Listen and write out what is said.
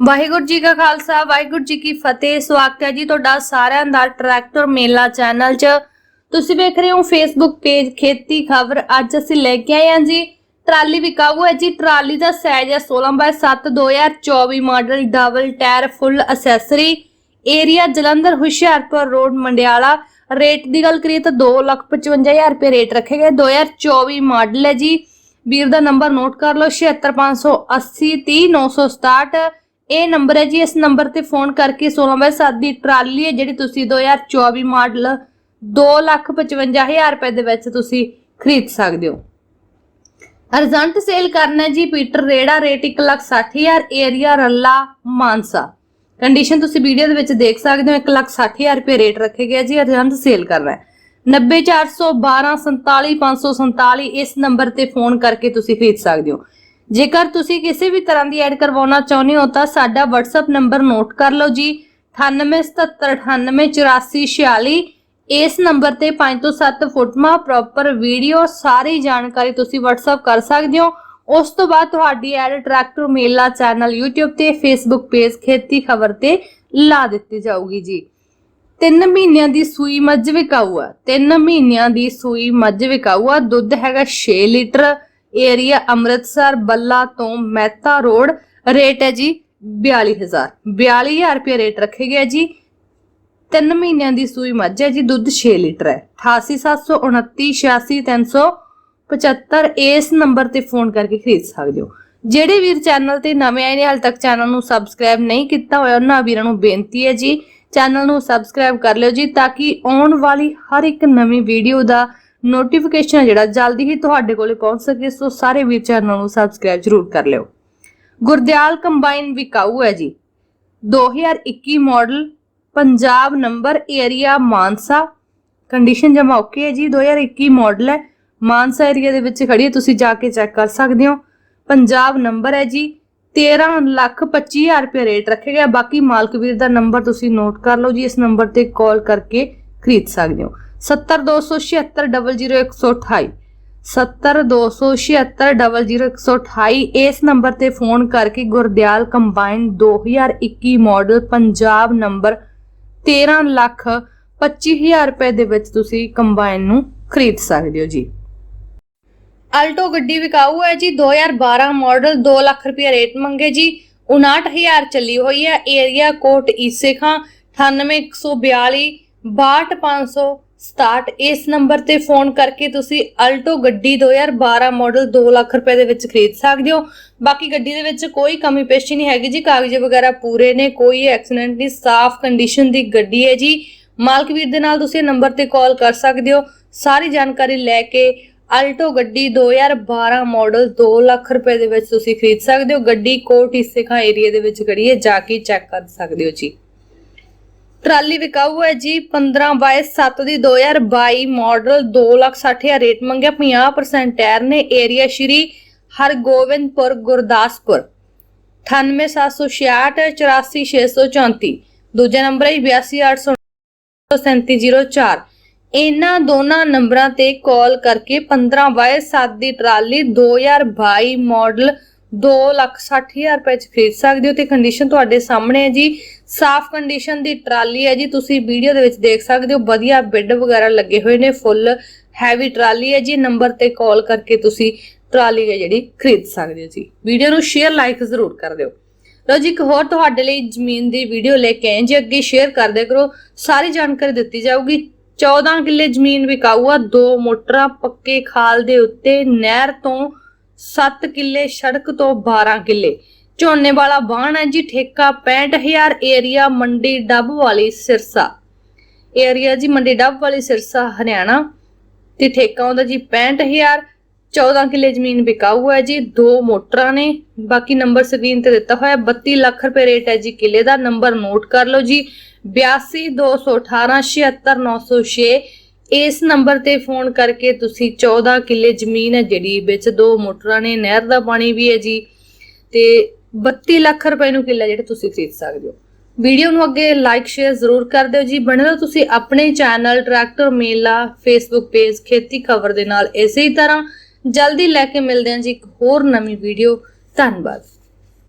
ਵਾਹਿਗੁਰੂ ਜੀ ਕਾ ਖਾਲਸਾ, ਵਾਹਿਗੁਰੂ ਜੀ ਕੀ ਫਤਿਹ। ਸਵਾਗਤ ਹੈ ਜੀ ਤੁਹਾਡਾ ਸਾਰਿਆਂ ਦਾ ਟਰੈਕਟਰ ਮੇਲਾ ਚੈਨਲ 'ਚ। ਤੁਸੀਂ ਵੇਖ ਰਹੇ ਹੋ ਫੇਸਬੁੱਕ ਪੇਜ ਖੇਤੀ ਖਬਰ। ਅੱਜ ਅਸੀਂ ਲੈ ਕੇ ਆਏ ਹਾਂ ਜੀ। ਟਰਾਲੀ ਵਿਕਾਊ ਹੈ ਜੀ। ਟਰਾਲੀ ਦਾ ਸਾਈਜ਼ ਹੈ 16x7 2024 model double tyre full accessory area Jalandhar, Hoshiarpur road Mandiala. Rate ਦੀ ਗੱਲ ਕਰੀਏ ਤਾਂ 255000 ਰੁਪਏ ਰੇਟ ਰੱਖੇ ਗਏ। 2024 ਮਾਡਲ ਹੈ ਜੀ। ਵੀਰ ਦਾ ਨੰਬਰ ਨੋਟ ਕਰ ਲਓ 76580 30967 ਇਹ ਨੰਬਰ ਹੈ ਜੀ, ਇਸ ਨੰਬਰ ਤੇ ਫੋਨ ਕਰਕੇ 16/7 ਦੀ ਟਰਾਲੀ ਹੈ ਜਿਹੜੀ ਤੁਸੀਂ 2024 ਮਾਡਲ 255000 ਰੁਪਏ ਦੇ ਵਿੱਚ ਤੁਸੀਂ ਖਰੀਦ ਸਕਦੇ ਹੋ। ਅਰਜੈਂਟ ਸੇਲ ਕਰਨਾ ਜੀ, Peter ਰੇੜਾ, rate 160000 area Ralla, Mansa. Condition ਤੁਸੀਂ ਵੀਡੀਓ ਦੇ ਵਿੱਚ ਦੇਖ ਸਕਦੇ ਹੋ 160000 ਰੁਪਏ ਰੇਟ ਰੱਖੇ ਗਿਆ ਜੀ, ਅਰਜੈਂਟ ਸੇਲ ਕਰਨਾ ਹੈ। 90412 ਇਸ ਨੰਬਰ ਤੇ ਫੋਨ ਕਰਕੇ ਤੁਸੀਂ ਖਰੀਦ ਸਕਦੇ ਹੋ। ਜੇਕਰ ਤੁਸੀਂ ਕਿਸੇ ਵੀ ਤਰ੍ਹਾਂ ਦੀ ਐਡ ਕਰਵਾਉਣਾ ਚਾਹੁੰਦੇ ਹੋ ਤਾਂ ਸਾਡਾ WhatsApp ਨੰਬਰ ਨੋਟ ਕਰ ਲਓ ਜੀ। 9877988446 ਇਸ ਨੰਬਰ ਤੇ 5 ਤੋਂ 7 ਫੁੱਟਮਾ ਪ੍ਰੋਪਰ ਵੀਡੀਓ ਸਾਰੀ ਜਾਣਕਾਰੀ ਤੁਸੀਂ WhatsApp ਕਰ ਸਕਦੇ ਹੋ। ਉਸ ਤੋਂ ਬਾਅਦ ਤੁਹਾਡੀ ad tractor, Mela, channel, YouTube ਤੇ Facebook ਪੇਜ ਖੇਤੀ ਖਬਰ ਤੇ ਲਾ ਦਿੱਤੀ ਜਾਊਗੀ ਜੀ। ਤਿੰਨ ਮਹੀਨਿਆਂ ਦੀ ਸੂਈ ਮੱਝ ਵਿਕਾਊ ਆ ਤਿੰਨ ਮਹੀਨਿਆਂ ਦੀ ਸੂਈ ਮੱਝ ਵਿਕਾਊ ਆ ਦੁੱਧ ਹੈਗਾ 6 ਲੀਟਰ। ਏਰੀਆ ਅੰਮ੍ਰਿਤਸਰ ਬੱਲਾ ਤੋਂ ਮਹਿਤਾ ਰੋਡ, ਰੇਟ ਹੈ ਜੀ 42000 42000 ਰੁਪਏ ਰੇਟ ਰੱਖੇ ਗਿਆ ਜੀ। ਤਿੰਨ ਮਹੀਨਿਆਂ ਦੀ ਸੂਈ ਮੱਝ ਹੈ ਜੀ, ਦੁੱਧ 6 ਲੀਟਰ ਹੈ। 8879986375 ਇਸ ਨੰਬਰ ਤੇ ਫੋਨ ਕਰਕੇ ਖਰੀਦ ਸਕਦੇ ਹੋ। ਜਿਹੜੇ ਵੀਰ ਚੈਨਲ ਤੇ ਨਵੇਂ ਆਏ ਨੇ, ਹਾਲ ਤੱਕ ਚੈਨਲ ਨੂੰ ਸਬਸਕ੍ਰਾਈਬ ਨਹੀਂ ਕੀਤਾ ਹੋਇਆ, ਉਹਨਾਂ ਵੀਰਾਂ ਨੂੰ ਬੇਨਤੀ ਹੈ ਜੀ, ਚੈਨਲ ਨੂੰ ਸਬਸਕ੍ਰਾਈਬ ਕਰ ਲਿਓ ਜੀ, ਤਾਂ ਕਿ ਆਉਣ ਵਾਲੀ ਹਰ ਇੱਕ ਨਵੀਂ ਵੀਡੀਓ ਦਾ ਨੋਟੀਫਿਕੇਸ਼ਨ ਜਿਹੜਾ, ਜਲਦੀ ਹੀ ਤੁਹਾਡੇ ਕੋਲੇ ਪਹੁੰਚ ਸਕੇ, ਸੋ ਸਾਰੇ ਵੀਰ ਚੈਨਲ ਨੂੰ ਸਬਸਕ੍ਰਾਈਬ ਜ਼ਰੂਰ ਕਰ ਲਿਓ। ਗੁਰਦਿਆਲ ਕੰਬਾਈਨ ਵਿਕਾਊ ਹੈ ਜੀ। 2021 model Punjab number area Mansa. Condition ਜਮਾ ਓਕੇ ਹੈ ਜੀ 2021 ਮਾਡਲ ਹੈ। ਮਾਨਸਾ ਏਰੀਆ ਦੇ ਵਿੱਚ ਖੜੀ ਹੈ ਤੁਸੀਂ ਜਾ ਕੇ ਚੈੱਕ ਕਰ ਸਕਦੇ ਹੋ। ਪੰਜਾਬ ਨੰਬਰ ਹੈ ਜੀ 13 ਲੱਖ 25000 ਰੁਪਏ ਰੇਟ ਰੱਖਿਆ ਗਿਆ। ਬਾਕੀ ਮਾਲਕ ਵੀਰ ਦਾ ਨੰਬਰ ਤੁਸੀਂ ਨੋਟ ਕਰ ਲਓ ਜੀ, ਇਸ ਨੰਬਰ ਤੇ ਕਾਲ ਕਰਕੇ ਖਰੀਦ ਸਕਦੇ ਹੋ। 70276000128 70276000128 ਇਸ ਨੰਬਰ ਤੇ ਫੋਨ ਕਰਕੇ Gurdial combine 2021 model Punjab number 13 lakh 25000 ਰੁਪਏ ਦੇ ਵਿੱਚ ਤੁਸੀਂ ਕੰਬਾਈਨ ਨੂੰ ਖਰੀਦ ਸਕਦੇ ਹੋ ਜੀ। ਆਲਟੋ ਗੱਡੀ ਵਿਕਾਊ ਹੈ ਜੀ 2012 ਮਾਡਲ 2 ਲੱਖ ਰੁਪਏ ਰੇਟ ਮੰਗੇ ਜੀ। 59000 ਚੱਲੀ ਹੋਈ ਹੈ, ਏਰੀਆ ਕੋਟ ਈਸੇ ਖਾਂ 98142 62567 ਇਸ ਨੰਬਰ ਤੇ ਫੋਨ ਕਰਕੇ ਤੁਸੀਂ ਅਲਟੋ ਗੱਡੀ 2012 ਮਾਡਲ 2 ਲੱਖ ਰੁਪਏ ਦੇ ਵਿੱਚ ਖਰੀਦ ਸਕਦੇ ਹੋ। ਬਾਕੀ ਗੱਡੀ ਦੇ ਵਿੱਚ ਕੋਈ ਕਮੀ ਪੇਸ਼ੀ ਨਹੀਂ ਹੈਗੀ ਜੀ। ਕਾਗਜ਼ ਵਗੈਰਾ ਪੂਰੇ ਨੇ, ਕੋਈ ਐਕਸੀਡੈਂਟ ਨਹੀਂ, ਸਾਫ਼ ਕੰਡੀਸ਼ਨ ਦੀ ਗੱਡੀ ਹੈ ਜੀ। ਮਾਲਕ ਵੀਰ ਦੇ ਨਾਲ ਤੁਸੀਂ ਨੰਬਰ ਤੇ ਕਾਲ ਕਰ ਸਕਦੇ ਹੋ। ਸਾਰੀ ਜਾਣਕਾਰੀ ਲੈ ਕੇ ਅਲਟੋ ਗੱਡੀ 2012 ਮਾਡਲ 2 ਲੱਖ ਰੁਪਏ ਦੇ ਵਿੱਚ ਤੁਸੀਂ ਖਰੀਦ ਸਕਦੇ ਹੋ। ਗੱਡੀ ਕੋਟ ਹਿੱਸੇ ਖਾਂ ਏਰੀਆ ਦੇ ਵਿੱਚ ਖੜੀ ਹੈ। ਜਾ ਕੇ ਚੈੱਕ ਕਰ ਸਕਦੇ ਹੋ ਜੀ। ਟਰਾਲੀ ਵਿਕਾਊ ਹੈ ਜੀ 15 ਬਾਈ 7 ਦੀ 2022 ਮਾਡਲ 2 ਲੱਖ 60 ਹਜ਼ਾਰ ਰੇਟ ਮੰਗਿਆ 50% ਟਾਇਰ ਨੇ, ਏਰੀਆ ਸ਼੍ਰੀ ਹਰਗੋਬਿੰਦਪੁਰ, ਗੁਰਦਾਸਪੁਰ। 98766 84634 ਦੂਜਾ ਨੰਬਰ ਹੈ 8280 ਇਹਨਾਂ ਦੋਨਾਂ ਨੰਬਰਾਂ ਤੇ ਕਾਲ ਕਰਕੇ 15 ਬਾਈ 7 ਦੀ ਟਰਾਲੀ 2022 ਮਾਡਲ 260000 ਰੁਪਏ ਚ ਖਰੀਦ ਸਕਦੇ ਹੋ ਤੇ ਕੰਡੀਸ਼ਨ ਤੁਹਾਡੇ ਸਾਹਮਣੇ ਹੈ ਜੀ। ਸਾਫ਼ ਕੰਡੀਸ਼ਨ ਦੀ ਟਰਾਲੀ ਹੈ ਜੀ। ਤੁਸੀਂ ਵੀਡੀਓ ਦੇ ਵਿੱਚ ਦੇਖ ਸਕਦੇ ਹੋ, ਵਧੀਆ ਬੈੱਡ ਵਗੈਰਾ ਲੱਗੇ ਹੋਏ ਨੇ ਫੁੱਲ ਹੈਵੀ ਟਰਾਲੀ ਹੈ ਜੀ। ਨੰਬਰ ਤੇ ਕਾਲ ਕਰਕੇ ਤੁਸੀਂ ਟਰਾਲੀ ਹੈ ਜਿਹੜੀ ਖਰੀਦ ਸਕਦੇ ਹੋ ਜੀ। ਵੀਡੀਓ ਨੂੰ ਸ਼ੇਅਰ ਲਾਈਕ ਜ਼ਰੂਰ ਕਰ ਦਿਓ। ਲੋ ਜੀ, ਇੱਕ ਹੋਰ ਤੁਹਾਡੇ ਲਈ ਜ਼ਮੀਨ ਦੀ ਵੀਡੀਓ ਲੈ ਕੇ ਆਏ ਜੀ। ਅੱਗੇ ਸ਼ੇਅਰ ਕਰਦੇ ਕਰੋ। ਸਾਰੀ ਜਾਣਕਾਰੀ ਦਿੱਤੀ ਜਾਊਗੀ। 14 ਕਿੱਲੇ ਜ਼ਮੀਨ ਵਿਕਾਊ ਆ। ਦੋ ਮੋਟਰਾਂ ਪੱਕੇ ਖਾਲ ਦੇ ਉੱਤੇ ਨਹਿਰ ਤੋਂ 7 ਕਿੱਲੇ ਸੜਕ ਤੋਂ 12 ਕਿੱਲੇ। ਝੋਨੇ ਵਾਲਾ ਬਾਣ ਹੈ ਜੀ, ਠੇਕਾ 65000 ਏਰੀਆ ਮੰਡੀ ਡੱਬ ਵਾਲੀ ਸਿਰਸਾ। ਏਰੀਆ ਜੀ, ਮੰਡੀ ਡੱਬ ਵਾਲੀ ਸਿਰਸਾ ਹਰਿਆਣਾ। ਤੇ ਠੇਕਾ ਹੁੰਦਾ ਜੀ 65000 14 ਕਿੱਲੇ ਜ਼ਮੀਨ ਵਿਕਾਊ ਹੈ ਜੀ, ਦੋ ਮੋਟਰਾਂ ਨੇ। ਬਾਕੀ ਨੰਬਰ ਸਕਰੀਨ ਤੇ ਦਿੱਤਾ ਹੋਇਆ 32 ਲੱਖ ਰੁਪਏ ਰੇਟ ਹੈ ਜੀ ਕਿੱਲੇ ਦਾ। ਨੰਬਰ ਨੋਟ ਕਰ ਲਓ ਜੀ 8221876906 ਇਸ ਨੰਬਰ ਤੇ ਫੋਨ ਕਰਕੇ ਤੁਸੀਂ 14 ਕਿੱਲੇ ਜ਼ਮੀਨ ਹੈ ਜਿਹੜੀ ਵਿੱਚ ਦੋ ਮੋਟਰਾਂ ਨੇ, ਨਹਿਰ ਦਾ ਪਾਣੀ ਵੀ ਹੈ ਜੀ, ਤੇ 32 ਲੱਖ ਰੁਪਏ ਨੂੰ ਕਿੱਲਾ ਜਿਹੜਾ ਤੁਸੀਂ ਖਰੀਦ ਸਕਦੇ ਹੋ। ਵੀਡੀਓ ਨੂੰ ਅੱਗੇ ਲਾਈਕ ਸ਼ੇਅਰ ਜ਼ਰੂਰ ਕਰ ਦਿਓ ਜੀ। ਬਣੇ ਰਹੋ ਤੁਸੀਂ ਆਪਣੇ channel tractor Mela Facebook page Kheti Khabar ਦੇ ਨਾਲ ਇਸੇ ਹੀ ਤਰ੍ਹਾਂ। ਜਲਦੀ ਲੈ ਕੇ ਮਿਲਦੇ ਹਾਂ ਜੀ ਇੱਕ ਹੋਰ ਨਵੀਂ ਵੀਡੀਓ। ਧੰਨਵਾਦ।